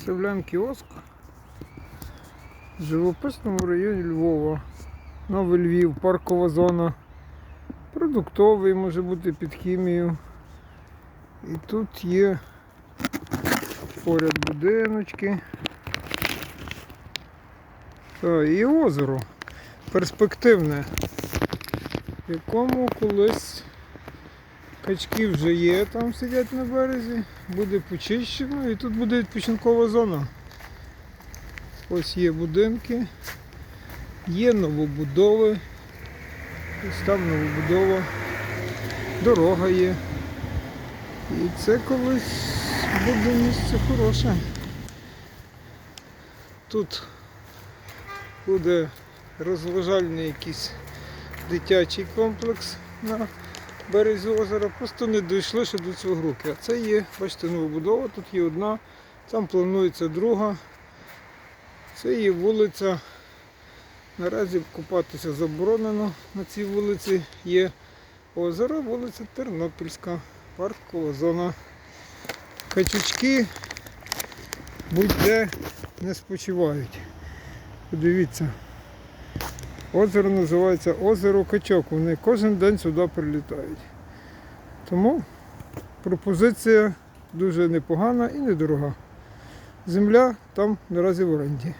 Представляємо кіоск в живописному районі Львова. Новий Львів, паркова зона. Продуктовий може бути під хімію. І тут є поряд будиночки. Та, і озеро перспективне, якому колись качки вже є, там сидять на березі, буде почищено і тут буде відпочинкова зона. Ось є будинки, є новобудови, ось там новобудова, дорога є. І це колись буде місце хороше. Тут буде розважальний якийсь дитячий комплекс на березі озера. Просто не дійшли ще до цього руки. А це є, бачите, новобудова, тут є одна, там планується друга. Це є вулиця. Наразі купатися заборонено на цій вулиці. Є озеро, вулиця Тернопільська, паркова зона. Качучки будь-де не спочивають. Подивіться. Озеро називається озеро Качок. Вони кожен день сюди прилітають. Тому пропозиція дуже непогана і недорога. Земля там наразі в оренді.